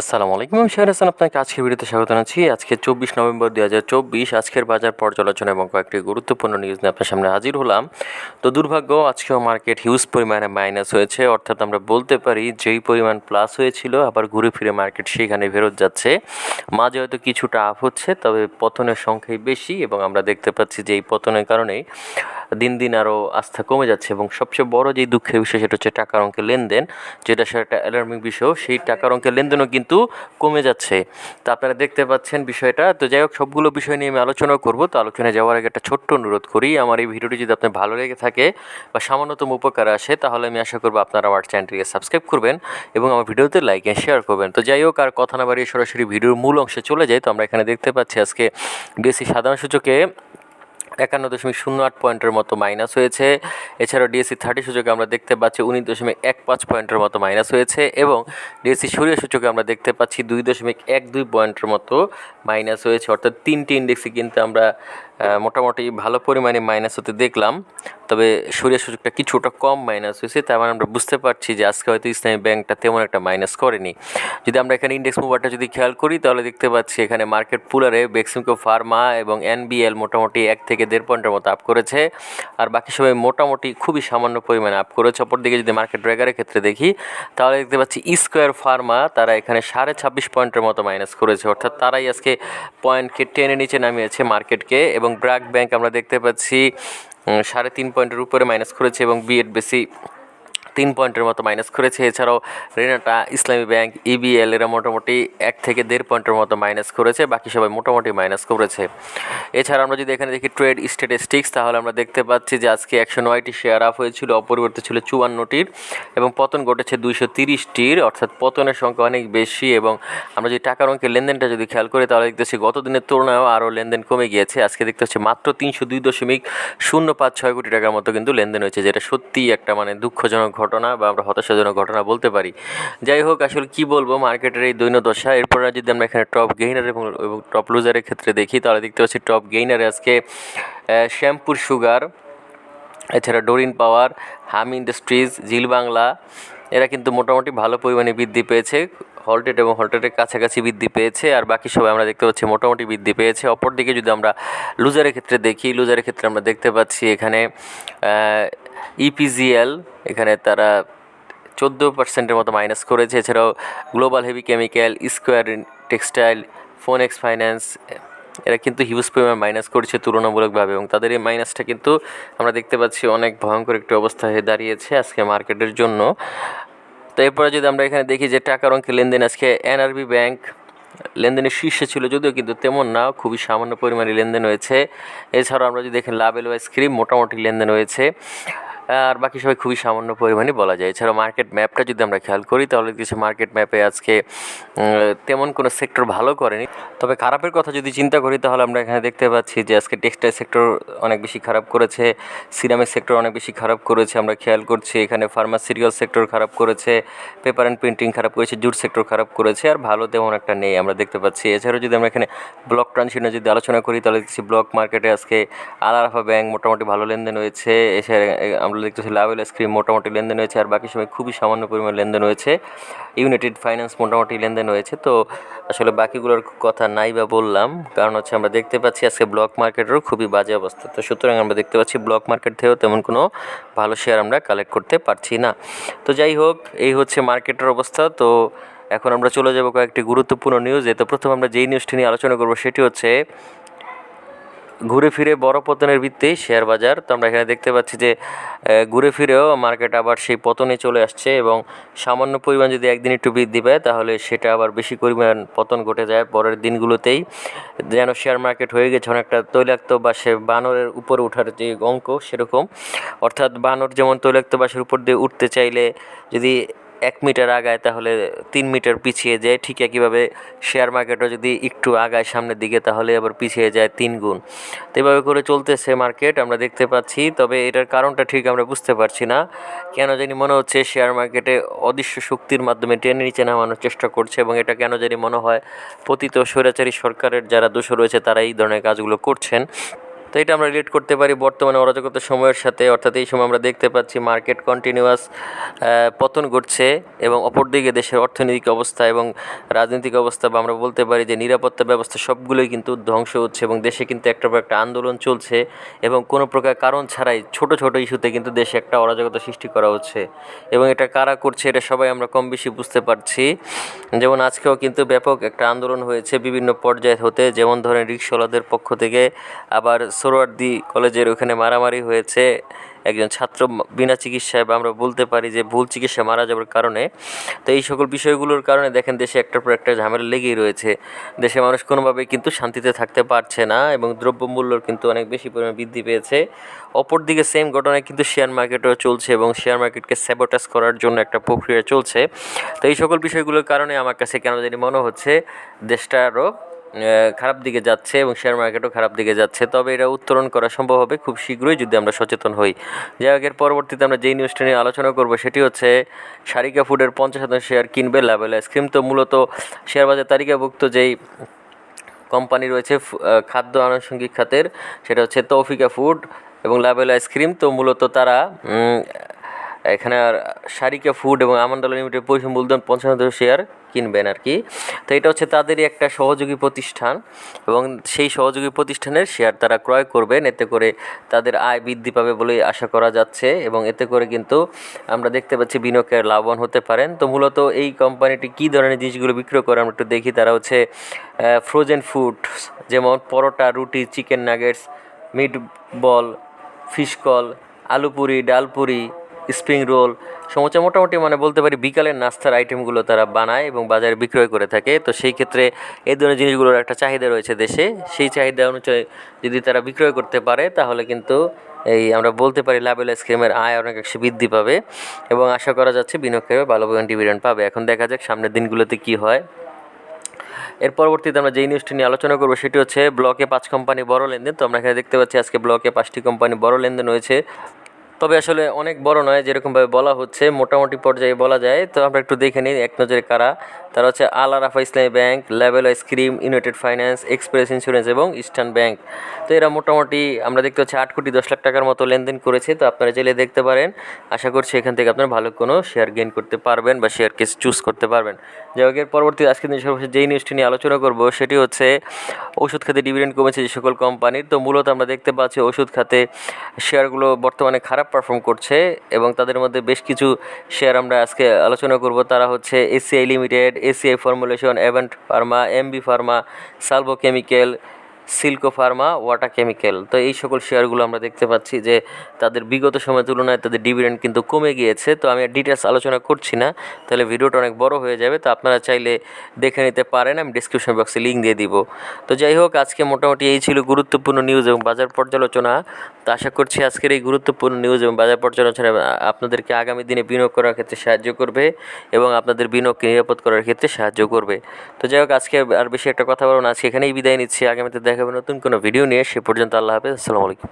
আসসালামু আলাইকুম। আমি শেয়ার হাসান, আপনাকে আজকের ভিডিওতে স্বাগত জানাচ্ছি। আজকে চব্বিশ নভেম্বর দুই হাজার চব্বিশ, আজকের বাজার পর্যালোচনা এবং কয়েকটি গুরুত্বপূর্ণ নিউজ নিয়ে আপনার সামনে হাজির হলাম। তো দুর্ভাগ্য, আজকেও মার্কেট হিউজ পরিমাণে মাইনাস হয়েছে। অর্থাৎ আমরা বলতে পারি, যেই পরিমাণ প্লাস হয়েছিল, আবার ঘুরে ফিরে মার্কেট সেখানে ফেরত যাচ্ছে। মাঝে হয়তো কিছুটা আপ হচ্ছে, তবে পতনের সংখ্যাই বেশি এবং আমরা দেখতে পাচ্ছি যে এই পতনের কারণেই দিন দিন আরও আস্থা কমে যাচ্ছে এবং সবচেয়ে বড় যেই দুঃখের বিষয় সেটা হচ্ছে টাকার অঙ্কের লেনদেন, যেটা সেটা অ্যালার্মিং বিষয়। সেই টাকার অঙ্কের লেনদেনও কিন্তু কমে যাচ্ছে। তো আপনারা দেখতে পাচ্ছেন বিষয়টা। তো যাই হোক, সবগুলো বিষয় নিয়ে আমি আলোচনা করব। তো আলোচনায় যাওয়ার আগে একটা ছোট্ট অনুরোধ করি। আমার এই ভিডিওটি যদি আপনার ভালো লেগে থাকে বা সামান্যতম উপকার আসে, তাহলে আমি আশা করব আপনারা আমার চ্যানেলটিকে সাবস্ক্রাইব করবেন এবং আমার ভিডিওতে লাইক অ্যান্ড শেয়ার করবেন। তো যাই হোক, আর কথা না বাড়িয়ে সরাসরি ভিডিওর মূল অংশে চলে যাই। তো আমরা এখানে দেখতে পাচ্ছি আজকে ডিএসসি সাধারণ সূচকে একান্ন দশমিক শূন্য আট পয়েন্টের মতো মাইনাস হয়েছে। এছাড়াও ডিএসসি থার্টি সূচকে আমরা দেখতে পাচ্ছি উনিশ দশমিক এক পাঁচ পয়েন্টের মতো মাইনাস হয়েছে এবং ডিএসসি সূর্য সূচকে আমরা দেখতে পাচ্ছি দুই দশমিক এক দুই পয়েন্টের মতো মাইনাস হয়েছে। অর্থাৎ তিনটি ইন্ডেক্সে কিন্তু আমরা মোটামুটি ভালো পরিমাণে মাইনাস হতে দেখলাম। তবে সূর্য সূচকটা কিছুটা কম মাইনাস হয়েছে, তার মানে আমরা বুঝতে পারছি যে আজকে হয়তো ইসলামী ব্যাংকটা তেমন একটা মাইনাস করেনি। যদি আমরা এখানে ইন্ডেক্স মুভারটা যদি খেয়াল করি, তাহলে দেখতে পাচ্ছি এখানে মার্কেট পুলারে বেক্সিমকো ফার্মা এবং এনবিএল মোটামুটি এক থেকে দেড় পয়েন্টের মতো আপ করেছে, আর বাকি সবাই মোটামুটি খুবই সামান্য পরিমাণে আপ করেছে। অপরদিকে যদি মার্কেট ড্রেগারের ক্ষেত্রে দেখি, তাহলে দেখতে পাচ্ছি স্কোয়ার ফার্মা তারা এখানে সাড়ে ছাব্বিশ পয়েন্টের মতো মাইনাস করেছে, অর্থাৎ তারাই আজকে পয়েন্টকে টেনে নিচে নামিয়েছে মার্কেটকে এবং ব্র্যাক ব্যাংক আমরা দেখতে পাচ্ছি সাড়ে তিন পয়েন্টের উপরে মাইনাস করেছে এবং বিএড বেশি তিন পয়েন্টের মতো মাইনাস করেছে। এছাড়াও রেনাটা ইসলামী ব্যাংক ইবিএল এরা মোটামুটি এক থেকে দেড় পয়েন্টের মতো মাইনাস করেছে, বাকি সবাই মোটামুটি মাইনাস করেছে। এছাড়া আমরা যদি এখানে দেখি ট্রেড স্ট্যাটিস্টিক্স, তাহলে আমরা দেখতে পাচ্ছি যে আজকে একশো নয়টি শেয়ার আপ হয়েছিল অপরিবর্তিত ছিল চুয়ান্নটির, এবং পতন ঘটেছে দুইশো তিরিশটির, অর্থাৎ পতনের সংখ্যা অনেক বেশি, এবং আমরা যদি টাকার অঙ্কের লেনদেনটা যদি খেয়াল করি, তাহলে দেখতেছি গত দিনের তুলনায়ও আরও লেনদেন কমে গিয়েছে। আজকে দেখতে হচ্ছে মাত্র তিনশো দুই দশমিক শূন্য পাঁচ ছয় কোটি টাকার মতো কিন্তু লেনদেন হয়েছে, যেটা সত্যিই একটা মানে দুঃখজনক ঘটনা। বা আমরা হতাশাজনক ঘটনা বলতে পারি। যাই হোক, আসলে কি বলব মার্কেটের এই দৈন্য দশা এরপর যদি আমরা এখানে টপ গেইনার এবং টপ লুজারের ক্ষেত্রে দেখি, তাহলে দেখতে পাচ্ছি টপ গেইনারে আজকে শ্যামপুর সুগার, এছাড়া ডোরিন পাওয়ার, হাম ইন্ডাস্ট্রিজ জিল বাংলা, এরা কিন্তু মোটামুটি ভালো পরিমাণে বৃদ্ধি পেয়েছে। হলটেড এবং হলটেডের কাছাকাছি বৃদ্ধি পেয়েছে, আর বাকি সবাই আমরা দেখতে পাচ্ছি মোটামুটি বৃদ্ধি পেয়েছে। অপরদিকে যদি আমরা লুজারের ক্ষেত্রে দেখি লুজারের ক্ষেত্রে আমরা দেখতে পাচ্ছি এখানে ইপিজিএল এখানে তারা চোদ্দ পার্সেন্টের মতো মাইনাস করেছে। এছাড়াও global heavy chemical square textile Phoenix finance এরা কিন্তু হিউজ পরিমাণ মাইনাস করছে তুলনামূলকভাবে এবং তাদের এই মাইনাসটা কিন্তু আমরা দেখতে পাচ্ছি অনেক ভয়ঙ্কর একটি অবস্থা হয়ে দাঁড়িয়েছে আজকে মার্কেটের জন্য। তো এরপরে যদি আমরা এখানে দেখি যে টাকার অঙ্কে লেনদেন, আজকে এনআরবি ব্যাংক লেনদেনের শীর্ষে ছিল, যদিও কিন্তু তেমন না, খুবই সামান্য পরিমাণে লেনদেন হয়েছে। এছাড়াও আমরা যদি দেখি লাভেল ওয়াইজ ক্রিম মোটামুটি লেনদেন হয়েছে। আর বাকি সবাই খুবই সামান্য পরিমাণে বলা যায়। এছাড়াও মার্কেট ম্যাপটা যদি আমরা খেয়াল করি তাহলে কিছু মার্কেট ম্যাপে আজকে তেমন কোনো সেক্টর ভালো করেনি। তবে খারাপের কথা যদি চিন্তা করি তাহলে আমরা এখানে দেখতে পাচ্ছি যে আজকে টেক্সটাইল সেক্টর অনেক বেশি খারাপ করেছে সিরামিক সেক্টর অনেক বেশি খারাপ করেছে আমরা খেয়াল করছি এখানে ফার্মাসিউটিক্যাল সেক্টর খারাপ করেছে পেপার অ্যান্ড প্রিন্টিং খারাপ করেছে জুট সেক্টর খারাপ করেছে আর ভালো তেমন একটা নেই আমরা দেখতে পাচ্ছি। এছাড়াও যদি আমরা এখানে ব্লক ট্রানজিশনে যদি আলোচনা করি তাহলে দেখছি ব্লক মার্কেটে আজকে আলারাফা ব্যাংক মোটামুটি ভালো লেনদেন হয়েছে। এছাড়া এ, আমরা দেখতেছি লাভেল আইসক্রিম মোটামুটি লেনদেন হয়েছে, আর বাকি সময় খুবই সামান্য পরিমাণ লেনদেন হয়েছে। ইউনাইটেড ফাইন্যান্স মোটামুটি লেনদেন হয়েছে, তো আসলে বাকিগুলোর কথা নাই বা বললাম। কারণ হচ্ছে আমরা দেখতে পাচ্ছি আজকে ব্লক মার্কেটেরও খুবই বাজে অবস্থা। তো সুতরাং আমরা দেখতে পাচ্ছি ব্লক মার্কেট থেকেও তেমন কোনো ভালো শেয়ার আমরা কালেক্ট করতে পারছি না। তো যাই হোক, এই হচ্ছে মার্কেটের অবস্থা। তো এখন আমরা চলে যাব কয়েকটি গুরুত্বপূর্ণ নিউজে তো প্রথম আমরা যেই নিউজটি নিয়ে আলোচনা করব, সেটি হচ্ছে ঘুরে ফিরে বড় পতনের ভিত্তি শেয়ার বাজার। তো আমরা এখানে দেখতে পাচ্ছি যে ঘুরে ফিরেও মার্কেট আবার সেই পতনে চলে আসছে এবং সামান্য পরিমাণ যদি একদিন একটু বৃদ্ধি পায়, তাহলে সেটা আবার বেশি পরিমাণ পতন ঘটে যায় পরের দিনগুলোতেই। যেন শেয়ার মার্কেট হয়ে গেছে অনেকটা তৈলাক্ত বা সে বানরের উপরে ওঠার যে অঙ্ক সেরকম। অর্থাৎ বানর যেমন তৈলাক্ত বাসের উপর দিয়ে উঠতে চাইলে যদি এক মিটার আগায় তাহলে তিন মিটার পিছিয়ে যায়। ঠিক একইভাবে শেয়ার মার্কেটও যদি একটু আগায় সামনের দিকে তাহলে আবার পিছিয়ে যায় তিন গুণ। তো এভাবে করে চলতেছে মার্কেট আমরা দেখতে পাচ্ছি। তবে এটার কারণটা ঠিক আমরা বুঝতে পারছি না। কেন জানি মনে হচ্ছে শেয়ার মার্কেটে অদৃশ্য শক্তির মাধ্যমে টেনে নিচে নামানোর চেষ্টা করছে এবং এটা কেন জানি মনে হয়, পতিত স্বৈরাচারী সরকারের যারা দোষ রয়েছে তারা এই ধরনের কাজগুলো করছেন। তো এটা আমরা রিলেট করতে পারি বর্তমানে অরাজকতার সময়ের সাথে। অর্থাৎ এই সময় আমরা দেখতে পাচ্ছি মার্কেট কন্টিনিউয়াস পতন ঘটছে এবং অপরদিকে দেশের অর্থনৈতিক অবস্থা এবং রাজনৈতিক অবস্থা বা আমরা বলতে পারি যে নিরাপত্তা ব্যবস্থা সবগুলোই কিন্তু ধ্বংস হচ্ছে এবং দেশে কিন্তু একটা পর একটা আন্দোলন চলছে এবং কোনো প্রকার কারণ ছাড়াই ছোট ছোট ইস্যুতে কিন্তু দেশে একটা অরাজকতা সৃষ্টি করা হচ্ছে। এবং এটা কারা করছে এটা সবাই আমরা কম বেশি বুঝতে পারছি। যেমন আজকেও কিন্তু ব্যাপক একটা আন্দোলন হয়েছে বিভিন্ন পর্যায়ে হতে। যেমন ধরেন রিক্সাওয়ালাদের পক্ষ থেকে আবার সোরওয়ার্দি কলেজের ওখানে মারামারি হয়েছে। একজন ছাত্র বিনা চিকিৎসায় বা আমরা বলতে পারি যে ভুল চিকিৎসা মারা যাওয়ার কারণে। তো এই সকল বিষয়গুলোর কারণে দেখেন দেশে একটার পর একটা ঝামেলা লেগেই রয়েছে। দেশে মানুষ কোনোভাবেই কিন্তু শান্তিতে থাকতে পারছে না এবং দ্রব্যমূল্য কিন্তু অনেক বেশি পরিমাণে বৃদ্ধি পেয়েছে। অপরদিকে সেম ঘটনায় কিন্তু শেয়ার মার্কেটও চলছে এবং শেয়ার মার্কেটকে স্যাবোটাস করার জন্য একটা প্রক্রিয়া চলছে। তো এই সকল বিষয়গুলোর কারণে আমার কাছে কেন জানি মনে হচ্ছে, দেশটা আরও খারাপ দিকে যাচ্ছে এবং শেয়ার মার্কেটও খারাপ দিকে যাচ্ছে। তবে এটা উত্তরণ করা সম্ভব হবে খুব শীঘ্রই যদি আমরা সচেতন হই। যাই হোক, এর পরবর্তীতে আমরা যেই নিউজটা নিয়ে আলোচনা করব, সেটি হচ্ছে সারিকা ফুডের পঞ্চাশ শতাংশ শেয়ার কিনবে লেভেল আইসক্রিম তো মূলত শেয়ার বাজার তালিকাভুক্ত যেই কোম্পানি রয়েছে খাদ্য আনুষঙ্গিক খাতের, সেটা হচ্ছে তৌফিকা ফুড এবং লাবেল আইসক্রিম তো মূলত তারা এখানে আর সারিকা ফুড এবং আমান্ডাল লিমিটেড পরিশ্রম বলতেন পঞ্চান্ন শেয়ার কিনবেন আর কি। তো এটা হচ্ছে তাদেরই একটা সহযোগী প্রতিষ্ঠান এবং সেই সহযোগী প্রতিষ্ঠানের শেয়ার তারা ক্রয় করবেন। এতে করে তাদের আয় বৃদ্ধি পাবে বলে আশা করা যাচ্ছে এবং এতে করে কিন্তু আমরা দেখতে পাচ্ছি বিনিয়োগের লাভবান হতে পারেন। তো মূলত এই কোম্পানিটি কী ধরনের জিনিসগুলো বিক্রয় করে আমরা একটু দেখি। তারা হচ্ছে ফ্রোজেন ফুড যেমন পরোটা, রুটি chicken nuggets meat ball fish call আলু পুরি ডাল পুরি স্প্রিং রোল সমস্যা মোটামুটি মানে বলতে পারি বিকালের নাস্তার আইটেমগুলো তারা বানায় এবং বাজারে বিক্রয় করে থাকে। তো সেই ক্ষেত্রে এই ধরনের জিনিসগুলোর একটা চাহিদা রয়েছে দেশে। সেই চাহিদা অনুযায়ী যদি তারা বিক্রয় করতে পারে, তাহলে কিন্তু এই আমরা বলতে পারি লাবেল আইসক্রিমের আয় অনেক একশো বৃদ্ধি পাবে এবং আশা করা যাচ্ছে বিনিয়োগকারীরা ভালো পরিমাণ ডিভিডেন্ড পাবে। এখন দেখা যাক সামনের দিনগুলোতে কী হয়। এর পরবর্তীতে আমরা যেই নিউজটি নিয়ে আলোচনা করব, সেটি হচ্ছে ব্লকে পাঁচ কোম্পানি বড় লেনদেন। তো আমরা এখানে দেখতে পাচ্ছি আজকে ব্লকে পাঁচটি কোম্পানি বড় লেনদেন হয়েছে। তবে আসলে অনেক বড় নয়, যেরকমভাবে বলা হচ্ছে, মোটামুটি পর্যায়ে বলা যায়। তো আমরা একটু দেখে নিই, এক নজরে কারা? তারা হচ্ছে Al Arafah Islami bank level ice cream united finance, express insurance এবং ইস্টার্ন ব্যাংক। তো এরা মোটামুটি, আমরা দেখতে পাচ্ছি আট কোটি দশ লাখ টাকার মতো লেনদেন করেছে। তো আপনারা চাইলে দেখতে পারেন। আশা করছি এখান থেকে আপনারা ভালো কোনো শেয়ার গেইন করতে পারবেন বা শেয়ারকে চুজ করতে পারবেন। যাই হোক, এর পরবর্তী আজকে দিন সর্বশেষ যেই নিউজটি নিয়ে আলোচনা করব, সেটি হচ্ছে ওষুধ খাতে ডিভিডেন্ড কমেছে যে সকল কোম্পানির তো মূলত আমরা দেখতে পাচ্ছি ওষুধ খাতে শেয়ারগুলো বর্তমানে খারাপ পারফর্ম করছে এবং তাদের মধ্যে বেশ কিছু শেয়ার আমরা আজকে আলোচনা করব। তারা হচ্ছে A C I limited A C I formulation Advent pharma M B pharma salvo chemical Silco pharma water chemical তো এই সকল শেয়ারগুলো আমরা দেখতে পাচ্ছি যে তাদের বিগত সময়ের তুলনায় তাদের ডিভিডেন্ড কিন্তু কমে গিয়েছে। তো আমি ডিটেলস আলোচনা করছি না। তাহলে ভিডিওটা অনেক বড় হয়ে যাবে। তো আপনারা চাইলে দেখে নিতে পারেন। আমি ডিসক্রিপশন বক্সে লিঙ্ক দিয়ে দিব। তো যাই হোক, আজকে মোটামুটি এই ছিল গুরুত্বপূর্ণ নিউজ এবং বাজার পর্যালোচনা। তো আশা করছি আজকের এই গুরুত্বপূর্ণ নিউজ এবং বাজার পর্যালোচনা আপনাদেরকে আগামী দিনে বিনিয়োগ করার ক্ষেত্রে সাহায্য করবে এবং আপনাদের বিনিয়োগকে নিরাপদ করার ক্ষেত্রে সাহায্য করবে। তো যাই হোক, আজকে আর বেশি একটা কথা বলব না। আজকে এখানেই বিদায় নিচ্ছি। আগামীতে দেখাবে নতুন কোনো ভিডিও নিয়ে সে পর্যন্ত আল্লাহ হাফেজ আসসালামু আলাইকুম।